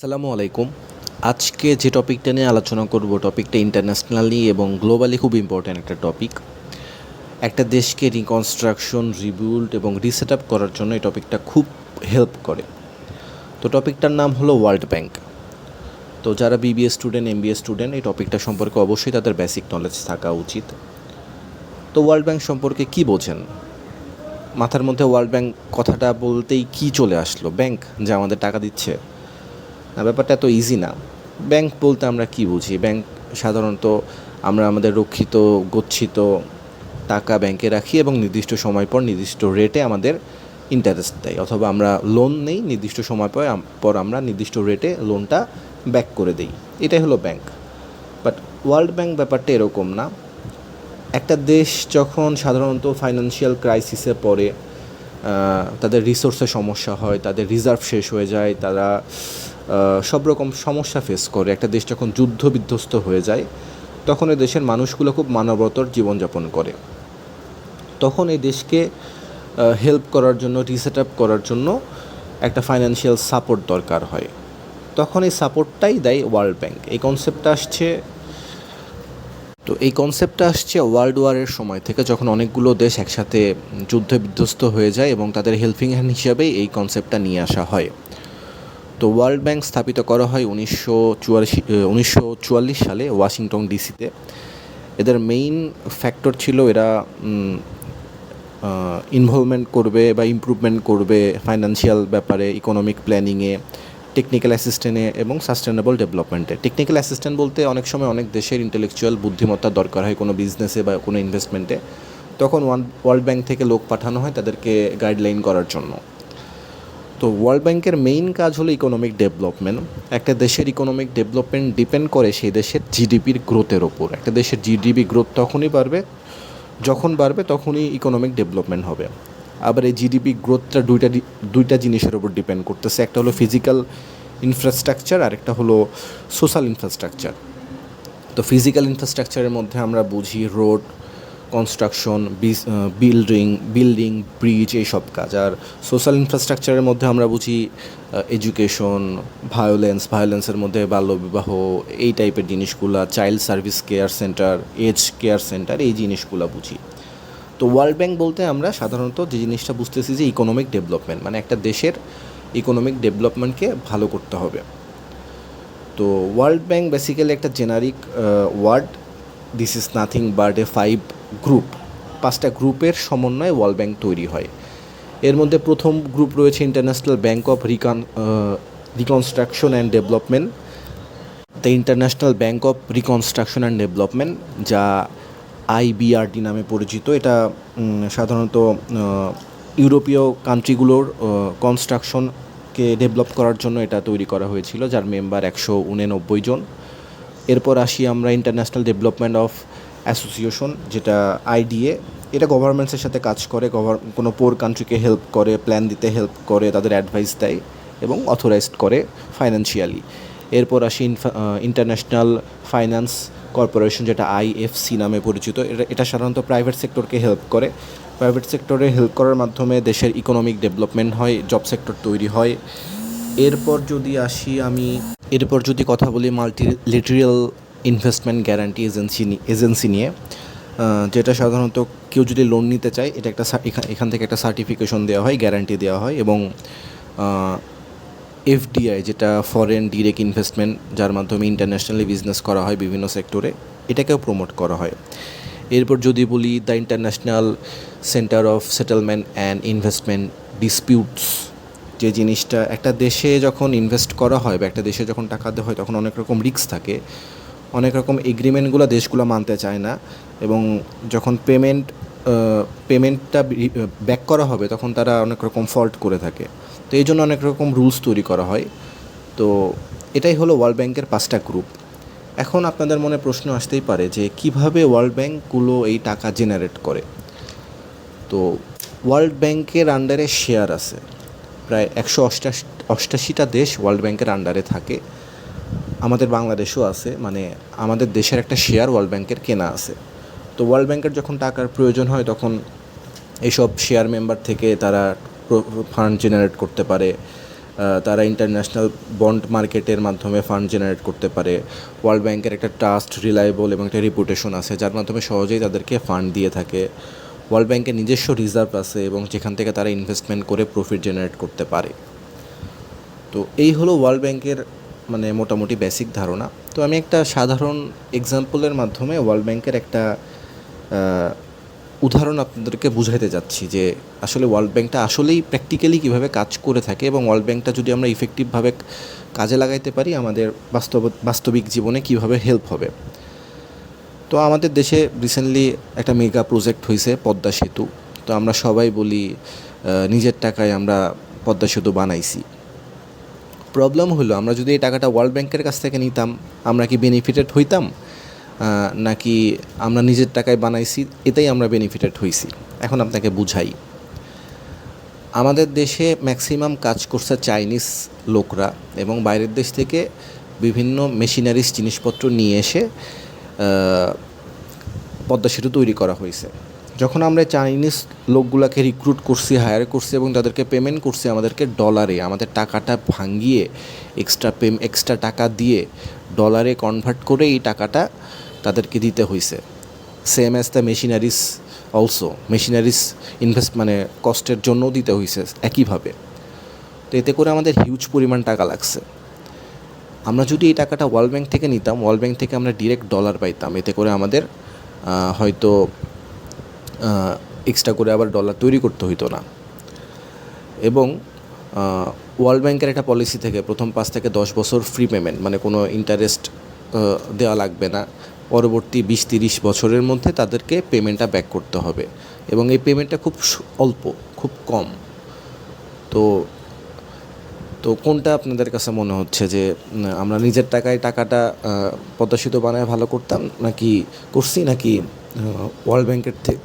আসসালামু আলাইকুম। আজকে যে টপিকটা নিয়ে আলোচনা করব, টপিকটা ইন্টারন্যাশনালি এবং গ্লোবালি খুব ইম্পর্ট্যান্ট একটা টপিক। একটা দেশকে রিকনস্ট্রাকশন রিবিল্ড এবং রিসেট আপ করার জন্য এই টপিকটা খুব হেল্প করে। তো টপিকটার নাম হলো ওয়ার্ল্ড ব্যাংক তো যারা বিবিএ স্টুডেন্ট এমবিএ স্টুডেন্ট এই টপিকটা সম্পর্কে অবশ্যই তাদের বেসিক নলেজ থাকা উচিত। তো ওয়ার্ল্ড ব্যাংক সম্পর্কে কি বোঝেন? মাথার মধ্যে ওয়ার্ল্ড ব্যাংক কথাটা বলতেই কি চলে আসলো? ব্যাংক যা আমাদের টাকা দিচ্ছে। ব্যাপারটা এত ইজি না। ব্যাংক বলতে আমরা কি বুঝি? ব্যাংক সাধারণত আমরা আমাদের রক্ষিত, গচ্ছিত টাকা ব্যাংকে রাখি এবং নির্দিষ্ট সময় পর নির্দিষ্ট রেটে আমাদের ইন্টারেস্ট দেয়। অথবা আমরা লোন নেই, নির্দিষ্ট সময় পর পর আমরা নির্দিষ্ট রেটে লোনটা ব্যাক করে দেই। এটাই হলো ব্যাংক বাট ওয়ার্ল্ড ব্যাংক ব্যাপারটা এরকম না। একটা দেশ যখন সাধারণত ফাইন্যান্সিয়াল ক্রাইসিসে পড়ে তাদের রিসোর্সের সমস্যা হয়, তাদের রিজার্ভ শেষ হয়ে যায়, তারা সব রকম সমস্যা ফেস করে। একটা দেশ যখন যুদ্ধ বিধ্বস্ত হয়ে যায়, তখন এই দেশের মানুষগুলো খুব মানবতর জীবনযাপন করে। তখন এই দেশকে হেল্প করার জন্য রিসেট আপ করার জন্য একটা ফাইন্যান্সিয়াল সাপোর্ট দরকার হয়। তখন এই সাপোর্টটাই দেয় ওয়ার্ল্ড ব্যাংক এই কনসেপ্টটা আসছে, তো এই কনসেপ্টটা আসছে ওয়ার্ল্ড ওয়ারের সময় থেকে যখন অনেকগুলো দেশ একসাথে যুদ্ধে বিধ্বস্ত হয়ে যায় এবং তাদের হেল্পিং হ্যান্ড হিসাবেই এই কনসেপ্টটা নিয়ে আসা হয়। তো ওয়ার্ল্ড ব্যাংক স্থাপিত করা হয় উনিশশো চুয়াল্লিশ উনিশশো চুয়াল্লিশ সালে ওয়াশিংটন ডিসিতে। এদের মেইন ফ্যাক্টর ছিল এরা ইনভলভমেন্ট করবে বা ইমপ্রুভমেন্ট করবে ফাইন্যান্সিয়াল ব্যাপারে ইকোনমিক প্ল্যানিংয়ে টেকনিক্যাল অ্যাসিস্ট্যান্টে এবং সাস্টেনেবল ডেভেলপমেন্টে টেকনিক্যাল অ্যাসিস্ট্যান্ট বলতে অনেক সময় অনেক দেশের ইন্টেলেকচুয়াল বুদ্ধিমত্তা দরকার হয় কোনো বিজনেসে বা কোনো ইনভেস্টমেন্টে তখন ওয়ান ওয়ার্ল্ড ব্যাংক থেকে লোক পাঠানো হয় তাদেরকে গাইডলাইন করার জন্য। তো ওয়ার্ল্ড ব্যাংকের মেইন কাজ হলো ইকোনমিক ডেভেলপমেন্ট একটা দেশের ইকোনমিক ডেভেলপমেন্ট ডিপেন্ড করে সেই দেশের জিডিপির গ্রোথের ওপর। একটা দেশের জিডিপি গ্রোথ তখনই বাড়বে, যখন বাড়বে তখনই ইকোনমিক ডেভেলপমেন্ট হবে। আবার এই জিডিপি গ্রোথটা দুইটা দুইটা জিনিসের উপর ডিপেন্ড করতেছে। একটা হলো ফিজিক্যাল ইনফ্রাস্ট্রাকচার আর একটা হলো সোশ্যাল ইনফ্রাস্ট্রাকচার তো ফিজিক্যাল ইনফ্রাস্ট্রাকচারের মধ্যে আমরা বুঝি road construction building building bridge এইসব কাজ। আর সোশ্যাল ইনফ্রাস্ট্রাকচারের মধ্যে আমরা বুঝি এডুকেশন ভায়োলেন্স ভায়োলেন্সের মধ্যে বাল্যবিবাহ এই টাইপের জিনিসগুলা child service care centre age care centre এই জিনিসগুলো বুঝি। তো ওয়ার্ল্ড ব্যাংক বলতে আমরা সাধারণত যে জিনিসটা বুঝতেছি যে ইকোনমিক ডেভেলপমেন্ট মানে একটা দেশের ইকোনমিক ডেভেলপমেন্টকে ভালো করতে হবে। তো ওয়ার্ল্ড ব্যাংক বেসিক্যালি একটা generic word this is nothing but a five group পাঁচটা গ্রুপের সমন্বয়ে ওয়ার্ল্ড ব্যাংক তৈরি হয়। এর মধ্যে প্রথম গ্রুপ রয়েছে International Bank of recon Reconstruction and Development the International Bank of Reconstruction and Development যা আইবিআরডি নামে পরিচিত। এটা সাধারণত ইউরোপীয় কান্ট্রিগুলোর কনস্ট্রাকশনকে ডেভেলপ করার জন্য এটা তৈরি করা হয়েছিল, যার মেম্বার একশো উননব্বই জন। এরপর আসি আমরা ইন্টারন্যাশনাল ডেভেলপমেন্ট অফ অ্যাসোসিয়েশন, যেটা আইডিএ, এটা গভর্নমেন্টসের সাথে কাজ করে, গভর, কোনো পোর কান্ট্রিকে হেল্প করে প্ল্যান দিতে হেল্প করে, তাদের অ্যাডভাইস দেয় এবং অথরাইজড করে ফাইন্যান্সিয়ালি এরপর আসি ইন্টারন্যাশনাল ফাইন্যান্স কর্পোরেশন যেটা আইএফসি নামে পরিচিত। এটা সাধারণত প্রাইভেট সেক্টরকে হেল্প করে। প্রাইভেট সেক্টরে হেল্প করার মাধ্যমে দেশের ইকোনমিক ডেভেলপমেন্ট হয় জব সেক্টর তৈরি হয়। এরপর যদি আসি আমি, এরপর যদি কথা বলি Multilateral Investment Guarantee Agency agency নিয়ে যেটা সাধারণত কেউ যদি লোন নিতে চায়, এটা একটা এখান থেকে একটা সার্টিফিকেশন দেওয়া হয় গ্যারান্টি দেওয়া হয় এবং এফডিআই যেটা ফরেন ডিরেক্ট ইনভেস্টমেন্ট যার মাধ্যমে ইন্টারন্যাশনালি বিজনেস করা হয় বিভিন্ন সেক্টরে এটাকেও প্রমোট করা হয়। এরপর যদি বলি the International Centre of Settlement and Investment Disputes যে জিনিসটা একটা দেশে যখন ইনভেস্ট করা হয় বা একটা দেশে যখন টাকা দেওয়া হয়, তখন অনেক রকম রিস্ক থাকে। অনেক রকম এগ্রিমেন্টগুলো দেশগুলো মানতে চায় না এবং যখন পেমেন্ট পেমেন্টটা ব্যাক করা হবে তখন তারা অনেক রকম ফল্ট করে থাকে। তো এই জন্য অনেক রকম রুলস তৈরি করা হয়। তো এটাই হলো ওয়ার্ল্ড ব্যাংকের পাঁচটা গ্রুপ এখন আপনাদের মনে প্রশ্ন আসতেই পারে যে কীভাবে ওয়ার্ল্ড ব্যাংকগুলো এই টাকা জেনারেট করে? তো ওয়ার্ল্ড ব্যাংকের আন্ডারে শেয়ার আছে। প্রায় একশো অষ্টাশি, অষ্টাশিটা দেশ ওয়ার্ল্ড ব্যাংকের আন্ডারে থাকে। আমাদের বাংলাদেশও আছে মানে আমাদের দেশের একটা শেয়ার ওয়ার্ল্ড ব্যাংকের কেনা আছে। তো ওয়ার্ল্ড ব্যাংকের যখন টাকার প্রয়োজন হয়, তখন এইসব শেয়ার মেম্বার থেকে তারা ফান্ড জেনারেট করতে পারে। তারা ইন্টারন্যাশনাল বন্ড মার্কেটের মাধ্যমে ফান্ড জেনারেট করতে পারে। ওয়ার্ল্ড ব্যাংকের একটা ট্রাস্ট রিলায়েবল এবং একটা রিপুটেশন আছে, যার মাধ্যমে সহজেই তাদেরকে ফান্ড দিয়ে থাকে। ওয়ার্ল্ড ব্যাংকের নিজস্ব রিজার্ভ আছে এবং যেখান থেকে তারা ইনভেস্টমেন্ট করে প্রফিট জেনারেট করতে পারে। তো এই হলো ওয়ার্ল্ড ব্যাংকের মানে মোটামুটি বেসিক ধারণা। তো আমি একটা সাধারণ এক্সাম্পলের মাধ্যমে ওয়ার্ল্ড ব্যাংকের একটা উদাহরণ আপনাদেরকে বুঝাইতে যাচ্ছি যে আসলে ওয়ার্ল্ড ব্যাংকটা আসলেই প্র্যাকটিক্যালি কীভাবে কাজ করে থাকে এবং ওয়ার্ল্ড ব্যাংকটা যদি আমরা ইফেক্টিভভাবে কাজে লাগাইতে পারি, আমাদের বাস্তব, বাস্তবিক জীবনে কীভাবে হেল্প হবে। তো আমাদের দেশে রিসেন্টলি একটা মেগা প্রজেক্ট হয়েছে পদ্মা সেতু। তো আমরা সবাই বলি নিজের টাকায় আমরা পদ্মা সেতু বানাইছি। প্রবলেম হলো, আমরা যদি এই টাকাটা ওয়ার্ল্ড ব্যাংকের কাছ থেকে নিতাম, আমরা কি বেনিফিটেড হইতাম? নাকি আমরা নিজের টাকায় বানাইছি, এটাই আমরা বেনিফিটেড হইছি। এখন আপনাকে বুঝাই। আমাদের দেশে ম্যাক্সিমাম কাজ করছে চাইনিজ লোকরা এবং বাইরের দেশ থেকে বিভিন্ন মেশিনারিজ জিনিসপত্র নিয়ে এসে পদ্মা সেতু তৈরি করা হয়েছে। যখন আমরা চাইনিজ লোকগুলোকে রিক্রুট করছি হায়ার করছি এবং তাদেরকে পেমেন্ট করছি, আমাদেরকে ডলারে আমাদের টাকাটা ভাঙিয়ে এক্সট্রা পেম এক্সট্রা টাকা দিয়ে ডলারে কনভার্ট করে এই টাকাটা তাদেরকে দিতে হয়েছে same as the machineries also machineries invest মানে কস্টের জন্যও দিতে হয়েছে একইভাবে। তো এতে করে আমাদের হিউজ পরিমাণ টাকা লাগছে। আমরা যদি এই টাকাটা ওয়ার্ল্ড ব্যাংক থেকে নিতাম ওয়ার্ল্ড ব্যাংক থেকে আমরা ডিরেক্ট ডলার পাইতাম, এতে করে আমাদের হয়তো এক্সট্রা করে আবার ডলার তৈরি করতে হইতো না। এবং ওয়ার্ল্ড ব্যাংকের একটা পলিসি থেকে প্রথম পাঁচ থেকে দশ বছর ফ্রি পেমেন্ট মানে কোনো ইন্টারেস্ট দেওয়া লাগবে না। পরবর্তী বিশ তিরিশ বছরের মধ্যে তাদেরকে পেমেন্টটা ব্যাক করতে হবে। এবং এই পেমেন্টটা খুব অল্প, খুব কম। তো তো কোনটা আপনাদের কাছে মনে হচ্ছে যে আমরা নিজের টাকায় টাকাটা সেতু বানায় ভালো করতাম, নাকি করছি, নাকি ওয়ার্ল্ড ব্যাংকের থেকে